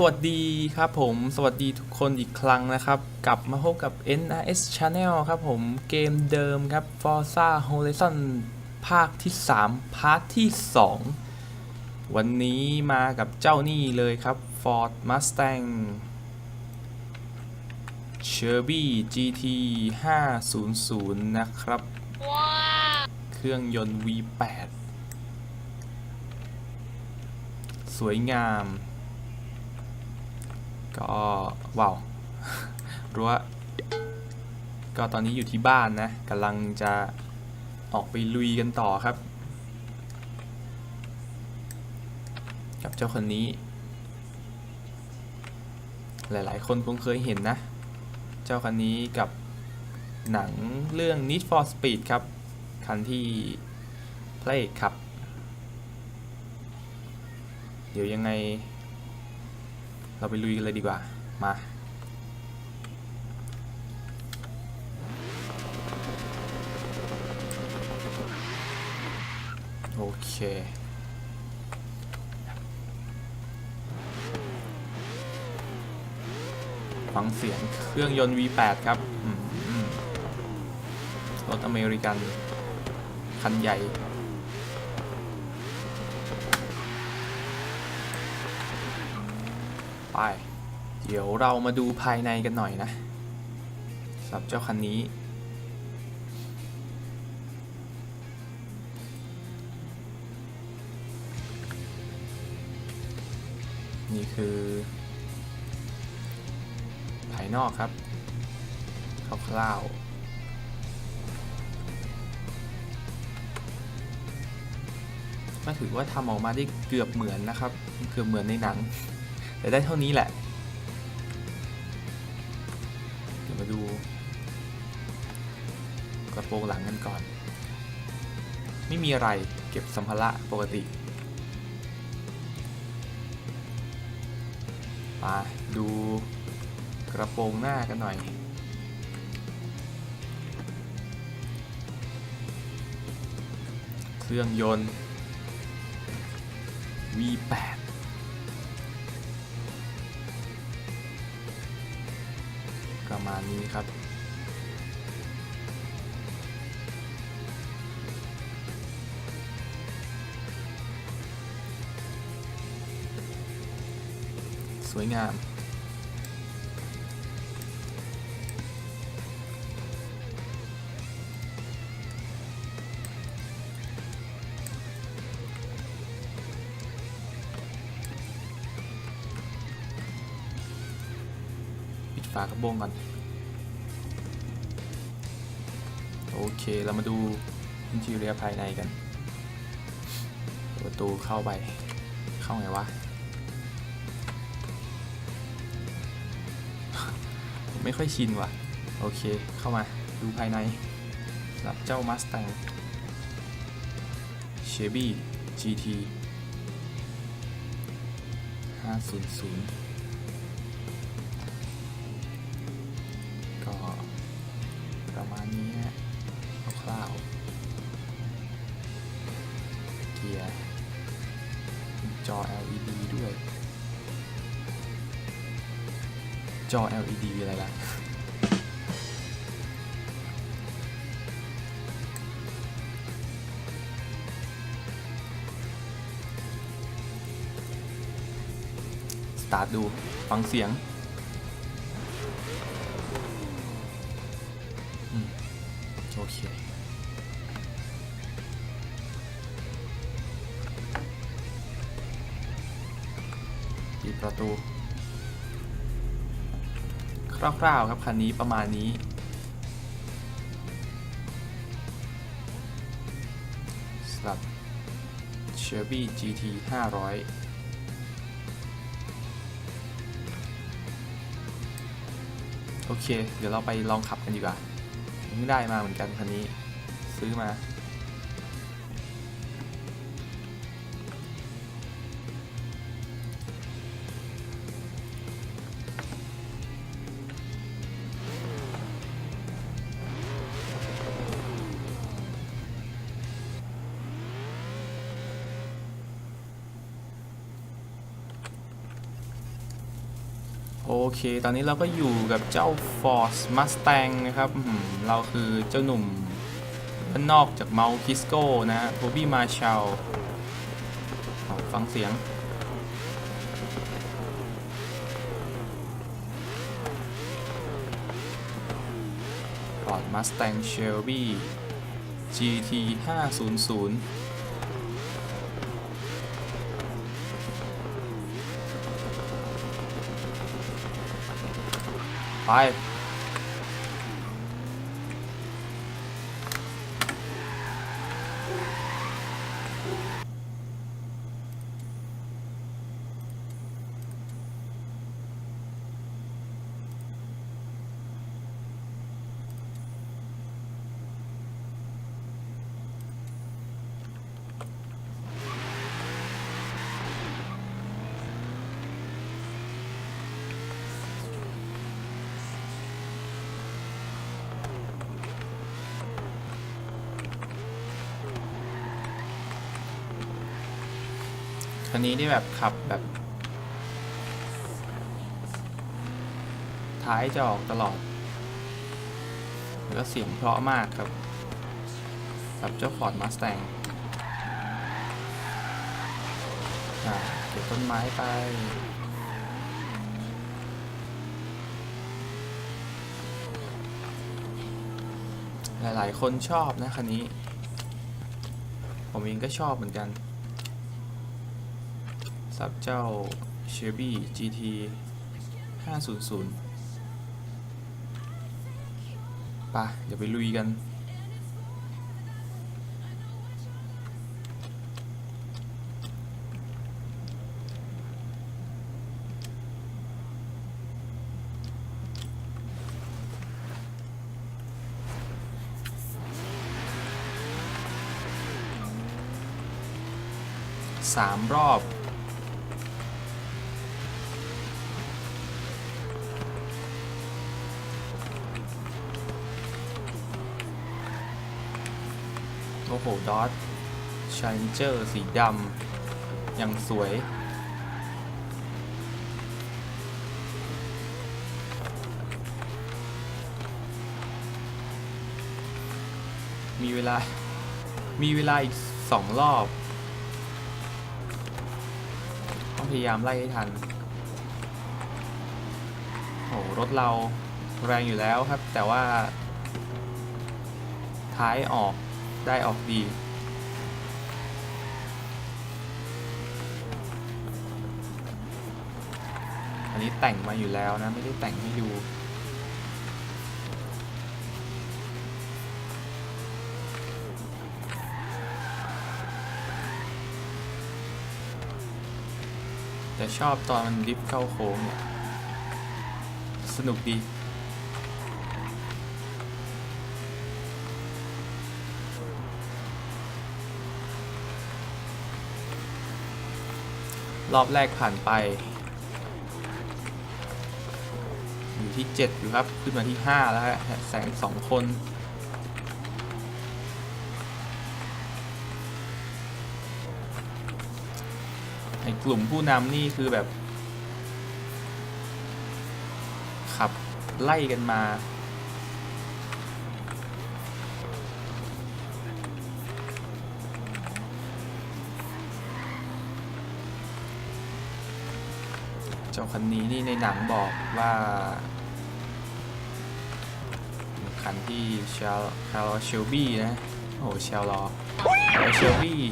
สวัสดีครับผม สวัสดีทุกคนอีกครั้งนะครับ กลับมาพบกับ NRS Channel ครับผม เกมเดิมครับ Forza Horizon ภาคที่ 3 พาร์ทที่ 2 วันนี้มากับเจ้านี่เลยครับ Ford Mustang Shelby GT 500 นะครับ เครื่องยนต์ V8 สวยงาม ก็ว้าวรั้วก็ตอนนี้อยู่ที่บ้านนะกำลังจะออกไปลุยกันต่อครับ กับเจ้าคนนี้ หลายๆ คนคงเคยเห็นนะ เจ้าคันนี้กับหนังเรื่อง Need for Speed ครับ คันที่เพลงครับ เดี๋ยวยังไง เราไปลุยกันเลยดีกว่า มาโอเค ฟังเสียงเครื่องยนต์ V8 ครับรถอเมริกัน คันใหญ่ ไปเดี๋ยวเรามาดูภายในกันหน่อยนะสำหรับเจ้าคันนี้ นี่คือ ภายนอกครับคร่าวๆก็ถือว่าทำออกมาได้เกือบเหมือนนะครับ เกือบเหมือนในหนัง แต่ได้เท่านี้แหละ เดี๋ยวมาดู กระโปรงหลังกันก่อน ไม่มีอะไรเก็บสัมภาระปกติมาดูกระโปรงหน้ากันหน่อย เครื่องยนต์ V8 มาณนี้ครับ สวยงาม ปิดฝากระโปรงก่อน เค เรามาดูอินทีเรียภายในกัน ประตูเข้าไป เข้าไงวะ ไม่ค่อยชินว่ะ โอเค เข้ามา ดูภายใน รับเจ้า Mustang Chevy GT 500 จอ LED อะไรล่ะสตาร์ทดู ฟังเสียงโอเคปิดประตู คร่าวๆครับคันนี้ประมาณนี้สำหรับ Chevy GT 500โอเค เดี๋ยวเราไปลองขับกันดีกว่าเพิ่งได้มาเหมือนกันคันนี้ ซื้อมา เค ตอนนี้เราก็อยู่กับเจ้า Ford Mustang นะครับเราคือเจ้าหนุ่มบ้านนอกจากเมาคิสโก้นะฮะโบบี้มาชาลฟังเสียง Ford Mustang Shelby GT 500 ไคันนี้นี่แบบขับแบบ ท้ายจะออกตลอด แล้วเสียงเพราะมากครับกับเจ้า Ford Mustang อ่าเก็บต้นไม้ไปหลาย ๆ คนชอบนะคันนี้ ผมเองก็ชอบเหมือนกัน สับเจ้า Chevy GT 500ไปะเดี๋ยวไปลุยกัน สามรอบ อ้โห ดอทช a เลนเจอร์สีดำอย่างสวย มีเวลา มีเวลาอีกสองรอบ ต้องพยายามไล่ให้ทัน โอ้โหรถเราแรงอยู่แล้วครับ แต่ว่าท้ายออก ได้ออกดีอันนี้แต่งมาอยู่แล้วนะ ไม่ได้แต่งให้ดูแต่ชอบตอนมันดิฟเข้าโค้งเนี่ย สนุกดี รอบแรกผ่านไป อยู่ที่ 7 อยู่ครับ ขึ้นมาที่ 5 แล้วฮะแสงสองคนไอ้กลุ่มผู้นำนี่คือแบบ ขับไล่กันมา จ้าคันนี้นี่ในหนังบอกว่า คันที่เชลคาร์เชลบี้นะ โอ้เชลลอเชลบี้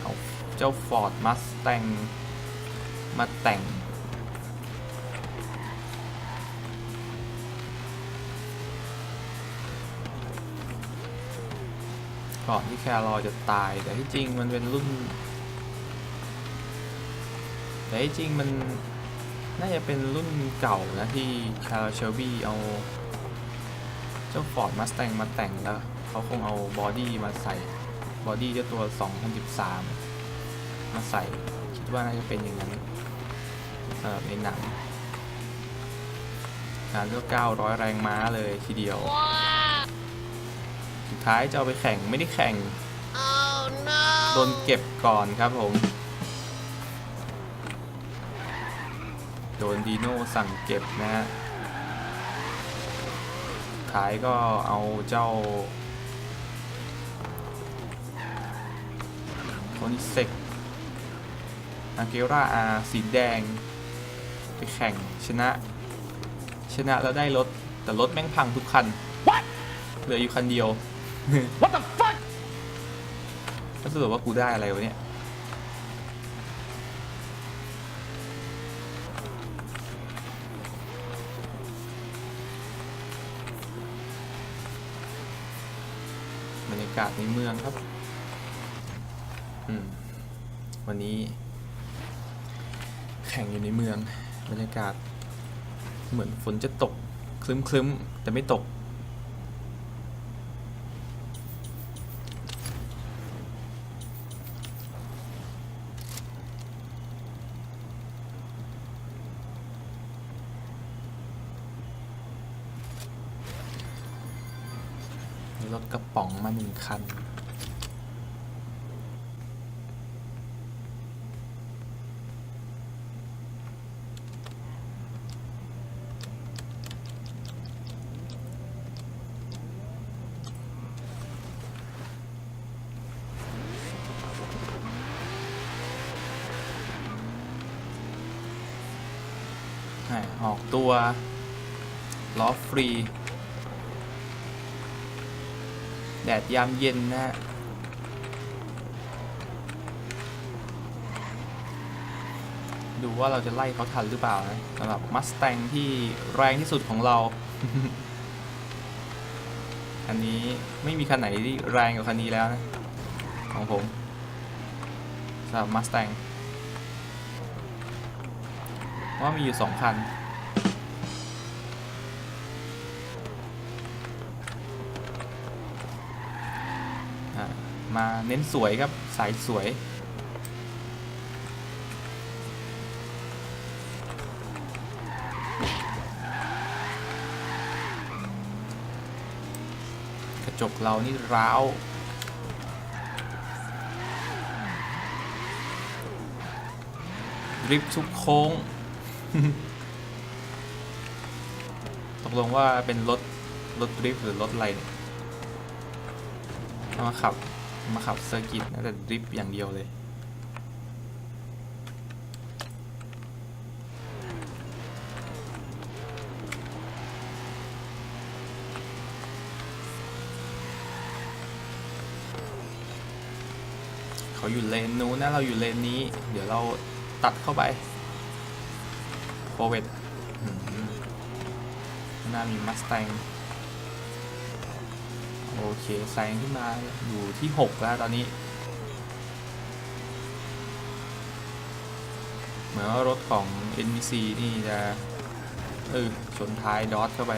เอาเจ้า Ford Mustang มาแต่งก่อนที่แครอจะตายแต่ที่จริงมันเป็นรุ่น แต่ที่จริงมันน่าจะเป็นรุ่นเก่านะที่คาร์เชลบี้เอา เจ้า Ford Mustang มาแต่งแล้วเขาคงเอาบอดี้มาใส่บอดี้เจ้าตัว 2013 มาใส่ คิดว่าน่าจะเป็นอย่างนั้นสำหรับในหนังการเลือก900 แรงม้าเลยทีเดียว สุดท้ายจะเอาไปแข่งไม่ได้แข่ง Oh no! โดนเก็บก่อนครับผม โดนดีโน่สั่งเก็บนะฮะขายก็เอาเจ้าโทนิเซกอาเกราอาสีแดง ไปแข่งชนะ ชนะแล้วได้รถ แต่รถแม่งพังทุกคันเหลืออยู่คันเดียว What the fuck ก็สรุปว่ากูได้อะไรวะเนี่ยากาศในเมืองครับ อืม วันนี้ แข่งอยู่ในเมือง บรรยากาศ เหมือนฝนจะตกคลึ้มๆ แต่ไม่ตก รถกระป๋องมาหนึ่งคัน อออกตัว ล้อฟรี แดดยามเย็นนะฮะดูว่าเราจะไล่เขาทันหรือเปล่านะสำหรับมัส t ตงที่แรงที่สุดของเรา อันนี้ไม่มีคันไหนที่แรงกว่าคันนี้แล้วนะ ของผมสำหรับมัส t ตงว่ามีอยู่สองคัน มาเน้นสวยครับ สายสวย กระจกเรานี่ร้าวริบทุกโค้ง ตกลงว่าเป็นรถ รถดริฟหรือรถอะไรเนี่ยมาขับ มาขับเซอร์กิตนะแต่ดริฟต์อย่างเดียวเลย เขาอยู่เลนนู้นนะเราอยู่เลนนี้ เดี๋ยวเราตัดเข้าไปโฟเวตหน้ามีมัส t ตง โอเคแซงขึ้นมาอยู่ที่6แล้วตอนนี้ เหมือนว่ารถของ NBC นี่จะเออชนท้ายดอทเข้าไป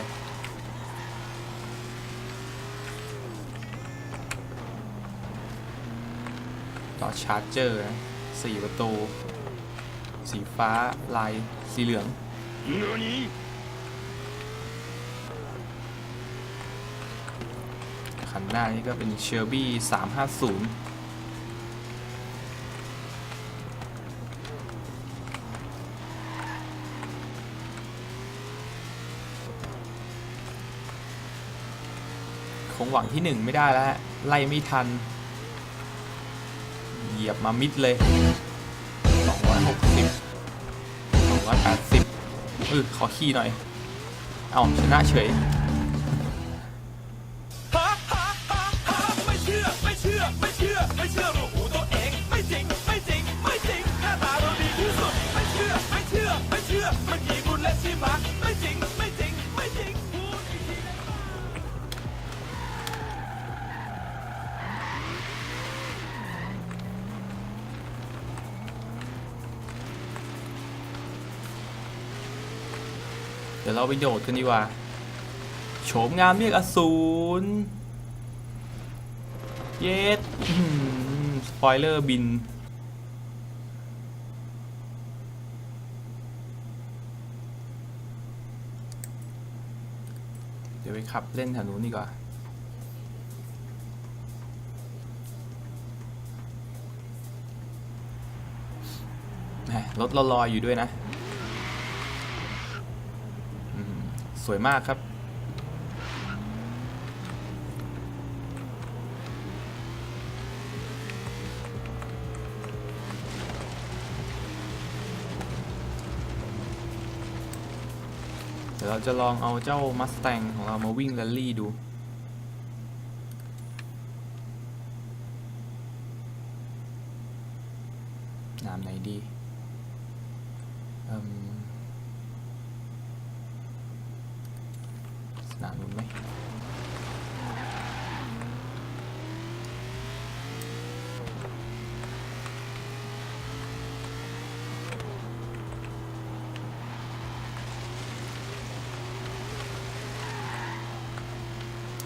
ต่อชาร์จเจอร์นะสี่ประตู สีฟ้าลายสีเหลือง何คัน หน้านี่ก็เป็นเชอร์บี้350คงหวังที่หนึ่งไม่ได้แล้ว ไล่ไม่ทัน เหยียบมามิดเลย 260 280เออขอขี้หน่อย เอาชนะเฉย เราไปโดดกันดีกว่า โฉมงามเรียกอสูร เย็ดสปอยเลอร์บิน เดี๋ยวไปขับเล่นแถวนู้นดีกว่าแหมรถเราลอยอยู่ด้วยนะ วยมากครับ เดี๋ยวเราจะลองเอาเจ้ามัสแตงของเรามาวิ่งแรลลี่ดู นามไหนดีเอิ่มสนามนู้นไหม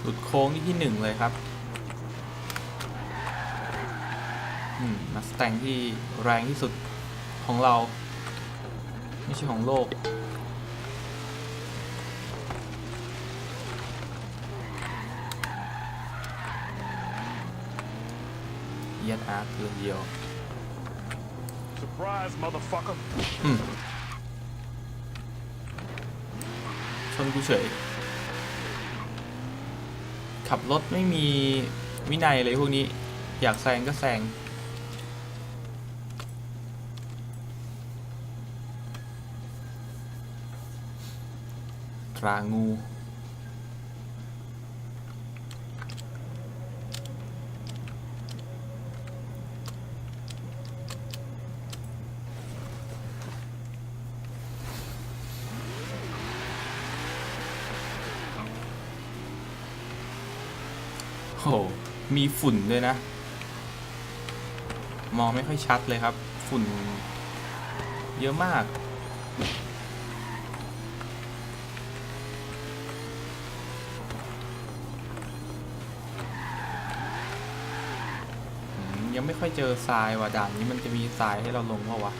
หลุดโค้งนี่ที่หนึ่งเลยครับอืมมาสแตงที่แรงที่สุดของเรา ไม่ใช่ของโลก เยียดอาร์ตเลยเดียว Surprise motherfucker อืมชนกูเฉย ขับรถไม่มีวินัยเลยพวกนี้ อยากแซงก็แซงตรางู โห มีฝุ่นด้วยนะ มองไม่ค่อยชัดเลยครับ ฝุ่น เยอะมาก ยังไม่ค่อยเจอทรายว่ะด่านนี้มันจะมีทรายให้เราลงเปล่าวะ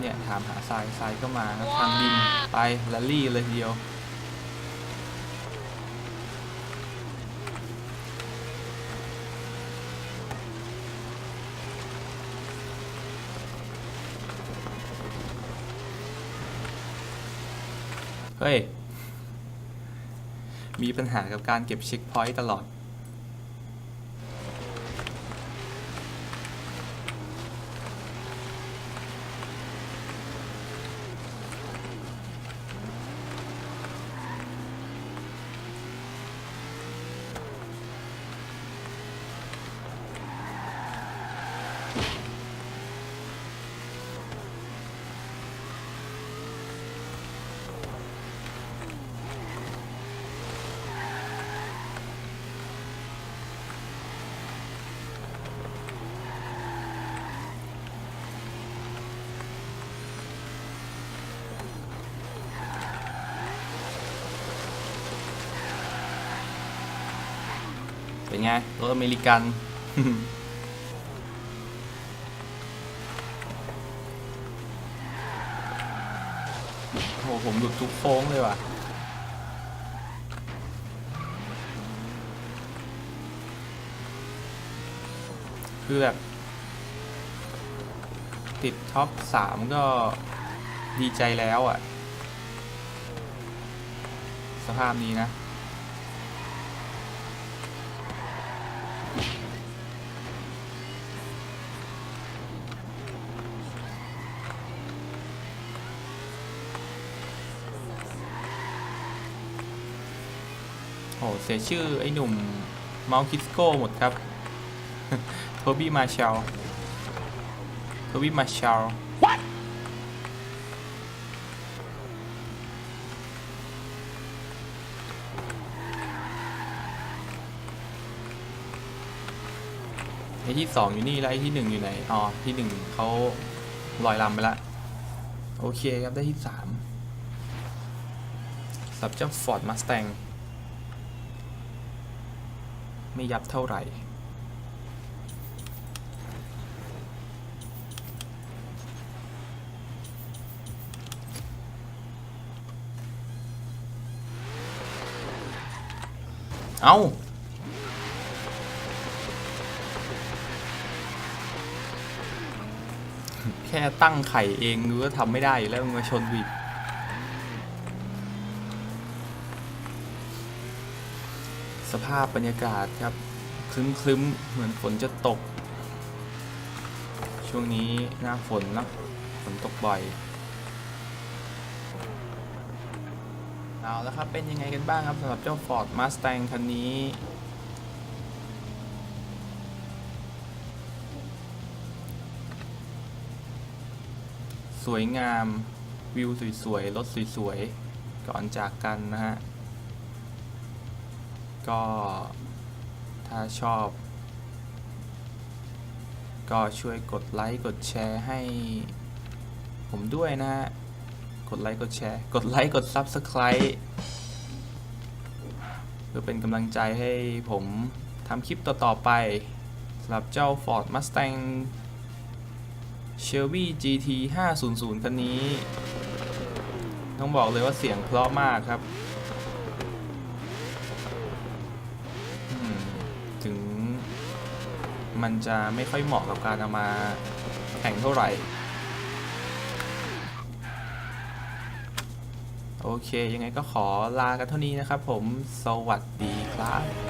เออเนี่ย ถามหาทรายทรายก็มาครับทางดินไปแรลลี่เลยทีเดียวเฮ้ย มีปัญหากับการเก็บเช็คพอยต์ตลอด ไงรถอเมริกัน โอ้โหผมหลุดทุกโค้งเลยว่ะคือแบบ ติดท็อปสามก็ดีใจแล้วอะ สภาพนี้นะ โอ้เสียชื่อไอ้หนุ่มเมาคิสโก้หมดครับโทบี้มาชาลโทบี้มาชาลไอ้ที่สองอยู่นี่แล้วไอ้ที่หนึ่งอยู่ไหน อ๋อ ที่หนึ่งเขาลอยลำไปละ โอเคครับได้ที่สามสับเจ้าฟอร์ดมาส t ต n ไม่ยับเท่าไหร่ เอาแค่ตั้งไข่เองดูก็ทำไม่ได้อยู่แล้วมึงมาชนกูอี สภาพบรรยากาศครับคลึ้มคลึ้มๆเหมือนฝนจะตก ช่วงนี้หน้าฝนนะฝนตกบ่อยเอาแล้วครับ เป็นยังไงกันบ้างครับสำหรับเจ้า Ford Mustang คันนี้สวยงามวิวสวยๆ รถสวยๆ ก่อนจากกันนะฮะ ก็ถ้าชอบ ก็ช่วยกดไลค์กดแชร์ให้ผมด้วยนะฮะ กดไลค์กดแชร์ กดไลค์กด Subscribe เพื่อเป็นกำลังใจให้ผมทำคลิปต่อ ๆ ไปสำหรับเจ้า Ford Mustang Chevy GT 500 คันนี้ ต้องบอกเลยว่าเสียงเพราะมากครับ มันจะไม่ค่อยเหมาะกับการเอามาแข่งเท่าไหร่ โอเค ยังไงก็ขอลากันเท่านี้นะครับผม สวัสดีครับ